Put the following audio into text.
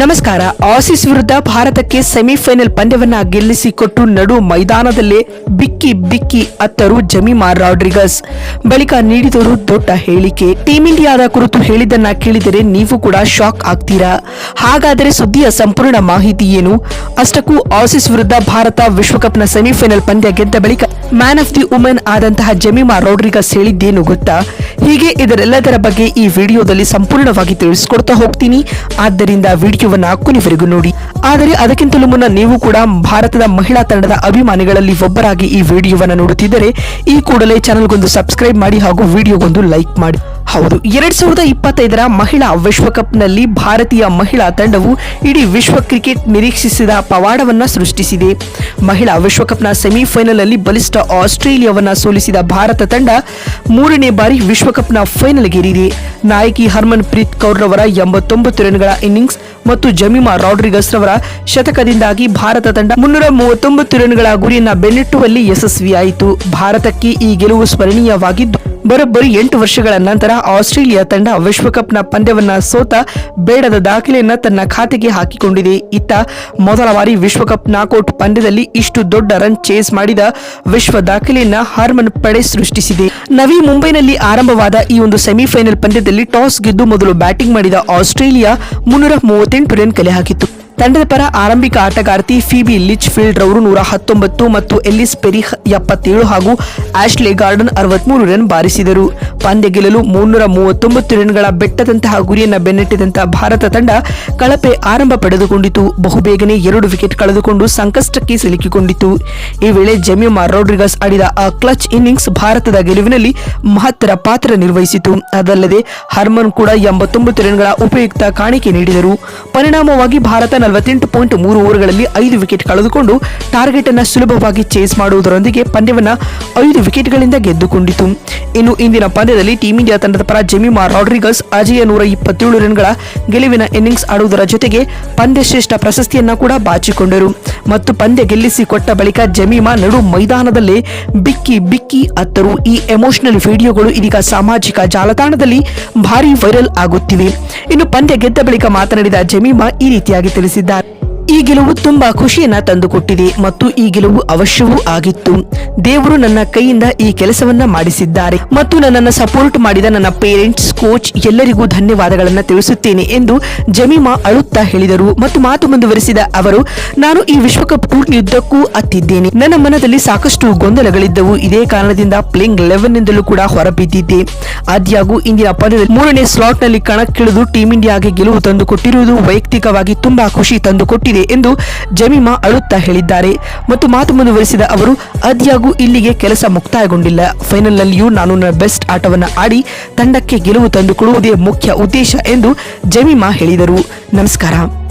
ನಮಸ್ಕಾರ. ಆಸೀಸ್ ವಿರುದ್ಧ ಭಾರತಕ್ಕೆ ಸೆಮಿಫೈನಲ್ ಪಂದ್ಯವನ್ನ ಗೆಲ್ಲಿಸಿಕೊಟ್ಟು ನಡು ಮೈದಾನದಲ್ಲೇ ಬಿಕ್ಕಿ ಬಿಕ್ಕಿ ಅತ್ತರು ಜಮೀಮಾ ರಾಡ್ರಿಗಸ್. ಬಳಿಕ ನೀಡಿದರು ದೊಡ್ಡ ಹೇಳಿಕೆ. ಟೀಂ ಇಂಡಿಯಾದ ಕುರಿತು ಹೇಳಿದ್ದನ್ನ ಕೇಳಿದರೆ ನೀವು ಕೂಡ ಶಾಕ್ ಆಗ್ತೀರಾ? ಹಾಗಾದರೆ ಸುದ್ದಿಯ ಸಂಪೂರ್ಣ ಮಾಹಿತಿ ಏನು? ಅಷ್ಟಕ್ಕೂ ಆಸೀಸ್ ವಿರುದ್ಧ ಭಾರತ ವಿಶ್ವಕಪ್ನ ಸೆಮಿಫೈನಲ್ ಪಂದ್ಯ ಗೆದ್ದ ಬಳಿಕ ಮ್ಯಾನ್ ಆಫ್ ದಿ ವುಮೆನ್ ಆದಂತಹ ಜಮೀಮಾ ರೌಡ್ರಿಗಸ್ ಹೇಳಿದ್ದೇನು ಗೊತ್ತಾ? ಹೀಗೆ ಇದರೆಲ್ಲದರ ಬಗ್ಗೆ ಈ ವಿಡಿಯೋದಲ್ಲಿ ಸಂಪೂರ್ಣವಾಗಿ ತಿಳಿಸ್ಕೊಡ್ತಾ ಹೋಗ್ತೀನಿ. ಆದ್ದರಿಂದ ವಿಡಿಯೋವನ್ನು ಕೊನೆವರೆಗೂ ನೋಡಿ. ಆದರೆ ಅದಕ್ಕಿಂತಲೂ ಮುನ್ನ ನೀವು ಕೂಡ ಭಾರತದ ಮಹಿಳಾ ತಂಡದ ಅಭಿಮಾನಿಗಳಲ್ಲಿ ಒಬ್ಬರಾಗಿ ಈ ವಿಡಿಯೋವನ್ನು ನೋಡುತ್ತಿದ್ದರೆ ಈ ಕೂಡಲೇ ಚಾನಲ್ಗೊಂದು ಸಬ್ಸ್ಕ್ರೈಬ್ ಮಾಡಿ ಹಾಗೂ ವಿಡಿಯೋಗೊಂದು ಲೈಕ್ ಮಾಡಿ. ಹೌದು, ಎರಡ್ ಸಾವಿರದ ಇಪ್ಪತ್ತೈದರ ಮಹಿಳಾ ವಿಶ್ವಕಪ್ನಲ್ಲಿ ಭಾರತೀಯ ಮಹಿಳಾ ತಂಡವು ಇಡೀ ವಿಶ್ವ ಕ್ರಿಕೆಟ್ ನಿರೀಕ್ಷಿಸಿದ ಪವಾಡವನ್ನ ಸೃಷ್ಟಿಸಿದೆ. ಮಹಿಳಾ ವಿಶ್ವಕಪ್ನ ಸೆಮಿಫೈನಲ್ ಅಲ್ಲಿ ಬಲಿಷ್ಠ ಆಸ್ಟ್ರೇಲಿಯಾವನ್ನ ಸೋಲಿಸಿದ ಭಾರತ ತಂಡ ಮೂರನೇ ಬಾರಿ ವಿಶ್ವಕಪ್ನ ಫೈನಲ್ಗೇರಿದೆ. ನಾಯಕಿ ಹರ್ಮನ್ ಪ್ರೀತ್ ಕೌರ್ ರವರ ಎಂಬತ್ತೊಂಬತ್ತು ರನ್ಗಳ ಇನ್ನಿಂಗ್ಸ್ ಮತ್ತು ಜಮೀಮಾ ರಾಡ್ರಿಗಸ್ ರವರ ಶತಕದಿಂದಾಗಿ ಭಾರತ ತಂಡ ಮುನ್ನೂರ ಮೂವತ್ತೊಂಬತ್ತು ರನ್ಗಳ ಗುರಿಯನ್ನ ಬೆನ್ನಟ್ಟುವಲ್ಲಿ ಯಶಸ್ವಿಯಾಯಿತು. ಭಾರತಕ್ಕೆ ಈ ಗೆಲುವು ಸ್ಮರಣೀಯವಾಗಿದ್ದು ಬರೋಬ್ಬರಿ ಎಂಟು ವರ್ಷಗಳ ನಂತರ ಆಸ್ಟ್ರೇಲಿಯಾ ತಂಡ ವಿಶ್ವಕಪ್ನ ಪಂದ್ಯವನ್ನ ಸೋತ ಬೇಡದ ದಾಖಲೆಯನ್ನ ತನ್ನ ಖಾತೆಗೆ ಹಾಕಿಕೊಂಡಿದೆ. ಇತ್ತ ಮೊದಲ ಬಾರಿ ವಿಶ್ವಕಪ್ ನಾಕೌಟ್ ಪಂದ್ಯದಲ್ಲಿ ಇಷ್ಟು ದೊಡ್ಡ ರನ್ ಚೇಸ್ ಮಾಡಿದ ವಿಶ್ವ ದಾಖಲೆಯನ್ನ ಹಾರ್ಮನ್ ಪಡೆ ಸೃಷ್ಟಿಸಿದೆ. ನವಿ ಮುಂಬೈನಲ್ಲಿ ಆರಂಭವಾದ ಈ ಒಂದು ಸೆಮಿಫೈನಲ್ ಪಂದ್ಯದಲ್ಲಿ ಟಾಸ್ ಗೆದ್ದು ಮೊದಲು ಬ್ಯಾಟಿಂಗ್ ಮಾಡಿದ ಆಸ್ಟ್ರೇಲಿಯಾ ಮುನ್ನೂರ ಮೂವತ್ತೆಂಟು ರನ್ ಕಲೆ ಹಾಕಿತ್ತು. ತಂಡದ ಪರ ಆರಂಭಿಕ ಆಟಗಾರ್ತಿ ಫಿಬಿ ಲಿಚ್ ಫೀಲ್ಡ್ ರವರು ನೂರ ಹತ್ತೊಂಬತ್ತು ಮತ್ತು ಎಲ್ಲಿಸ್ ಪೆರಿ ಎಪ್ಪತ್ತೇಳು ಹಾಗೂ ಆಶ್ಲೆ ಗಾರ್ಡನ್ ಅರವತ್ಮೂರು ರನ್ ಬಾರಿಸಿದರು. ಪಂದ್ಯ ಗೆಲ್ಲಲು ಮುನ್ನೂರ ಮೂವತ್ತೊಂಬತ್ತು ರನ್ಗಳ ಬೆಟ್ಟದಂತಹ ಗುರಿಯನ್ನ ಬೆನ್ನಟ್ಟಿದಂತಹ ಭಾರತ ತಂಡ ಕಳಪೆ ಆರಂಭ ಪಡೆದುಕೊಂಡಿತು. ಬಹುಬೇಗನೆ ಎರಡು ವಿಕೆಟ್ ಕಳೆದುಕೊಂಡು ಸಂಕಷ್ಟಕ್ಕೆ ಸಿಲುಕಿಕೊಂಡಿತು. ಈ ವೇಳೆ ಜಮೀಮಾ ರೋಡ್ರಿಗಸ್ ಆಡಿದ ಆ ಕ್ಲಚ್ ಇನ್ನಿಂಗ್ಸ್ ಭಾರತದ ಗೆಲುವಿನಲ್ಲಿ ಮಹತ್ತರ ಪಾತ್ರ ನಿರ್ವಹಿಸಿತು. ಅದಲ್ಲದೆ ಹರ್ಮನ್ ಕೂಡ ಎಂಬತ್ತೊಂಬತ್ತು ರನ್ಗಳ ಉಪಯುಕ್ತ ಕಾಣಿಕೆ ನೀಡಿದರು. ಪರಿಣಾಮವಾಗಿ ಭಾರತ ನಲವತ್ತೆಂಟು ಪಾಯಿಂಟ್ ಮೂರು ಓವರ್ಗಳಲ್ಲಿ ಐದು ವಿಕೆಟ್ ಕಳೆದುಕೊಂಡು ಟಾರ್ಗೆಟ್ ಅನ್ನು ಸುಲಭವಾಗಿ ಚೇಸ್ ಮಾಡುವುದರೊಂದಿಗೆ ಪಂದ್ಯವನ್ನು ಐದು ವಿಕೆಟ್ಗಳಿಂದ ಗೆದ್ದುಕೊಂಡಿತು. ಇನ್ನು ಇಂದಿನ ಪಂದ್ಯದಲ್ಲಿ ಟೀಂ ಇಂಡಿಯಾ ತಂಡದ ಪರ ಜೆಮಿಮಾ ರಾಡ್ರಿಗಸ್ ಅಜಯ ನೂರ ಇಪ್ಪತ್ತೇಳು ರನ್ಗಳ ಗೆಲುವಿನ ಇನ್ನಿಂಗ್ಸ್ ಆಡುವುದರ ಜೊತೆಗೆ ಪಂದ್ಯಶ್ರೇಷ್ಠ ಪ್ರಶಸ್ತಿಯನ್ನ ಕೂಡ ಬಾಚಿಕೊಂಡರು. ಮತ್ತು ಪಂದ್ಯ ಗೆಲ್ಲಿಸಿ ಕೊಟ್ಟ ಬಳಿಕ ಜಮೀಮಾ ನಡು ಮೈದಾನದಲ್ಲೇ ಬಿಕ್ಕಿ ಬಿಕ್ಕಿ ಅತ್ತರು ಈ ಎಮೋಷನಲ್ ವಿಡಿಯೋಗಳು ಇದೀಗ ಸಾಮಾಜಿಕ ಜಾಲತಾಣದಲ್ಲಿ ಭಾರಿ ವೈರಲ್ ಆಗುತ್ತಿವೆ. ಇನ್ನು ಪಂದ್ಯ ಗೆದ್ದ ಬಳಿಕ ಮಾತನಾಡಿದ ಜಮೀಮಾ ಈ ರೀತಿಯಾಗಿ ತಿಳಿಸಿದ್ದಾರೆ. ಈ ಗೆಲುವು ತುಂಬಾ ಖುಷಿಯನ್ನ ತಂದುಕೊಟ್ಟಿದೆ ಮತ್ತು ಈ ಗೆಲುವು ಅವಶ್ಯವೂ ಆಗಿತ್ತು. ದೇವರು ನನ್ನ ಕೈಯಿಂದ ಈ ಕೆಲಸವನ್ನ ಮಾಡಿಸಿದ್ದಾರೆ ಮತ್ತು ನನ್ನನ್ನು ಸಪೋರ್ಟ್ ಮಾಡಿದ ನನ್ನ ಪೇರೆಂಟ್ಸ್ ಕೋಚ್ ಎಲ್ಲರಿಗೂ ಧನ್ಯವಾದಗಳನ್ನು ತಿಳಿಸುತ್ತೇನೆ ಎಂದು ಜಮೀಮಾ ಅಳುತ್ತಾ ಹೇಳಿದರು ಮತ್ತು ಮಾತು ಮುಂದುವರೆಸಿದ ಅವರು, ನಾನು ಈ ವಿಶ್ವಕಪ್ ಟೂರ್ನಿಯುದ್ದಕ್ಕೂ ಅತ್ತಿದ್ದೇನೆ ನನ್ನ ಮನದಲ್ಲಿ ಸಾಕಷ್ಟು ಗೊಂದಲಗಳಿದ್ದವು. ಇದೇ ಕಾರಣದಿಂದ ಪ್ಲೇಯಿಂಗ್ ಲೆವೆನ್ ನಿಂದಲೂ ಕೂಡ ಹೊರಬಿದ್ದಿದ್ದೆ. ಆದ್ಯಾಗೂ ಇಂದಿನ ಪಂದ್ಯದಲ್ಲಿ ಮೂರನೇ ಸ್ಲಾಟ್ನಲ್ಲಿ ಕಣಕ್ಕಿಳಿದು ಟೀಂ ಇಂಡಿಯಾಗೆ ಗೆಲುವು ತಂದುಕೊಟ್ಟಿರುವುದು ವೈಯಕ್ತಿಕವಾಗಿ ತುಂಬಾ ಖುಷಿ ತಂದುಕೊಟ್ಟಿದೆ. ಎಂದು ಜಮೀಮಾ ಅಳುತ್ತಾ ಹೇಳಿದ್ದಾರೆ. ಮತ್ತು ಮಾತು ಮುಂದುವರಿಸಿದ ಅವರು ಅದ್ಯಾಗೂ ಇಲ್ಲಿಗೆ ಕೆಲಸ ಮುಕ್ತಾಯಗೊಂಡಿಲ್ಲ. ಫೈನಲ್ ನಲ್ಲಿಯೂ ನಾನು ನನ್ನ ಬೆಸ್ಟ್ ಆಟವನ್ನು ಆಡಿ ತಂಡಕ್ಕೆ ಗೆಲುವು ತಂದುಕೊಡುವುದೇ ಮುಖ್ಯ ಉದ್ದೇಶ ಎಂದು ಜಮೀಮಾ ಹೇಳಿದರು. ನಮಸ್ಕಾರ.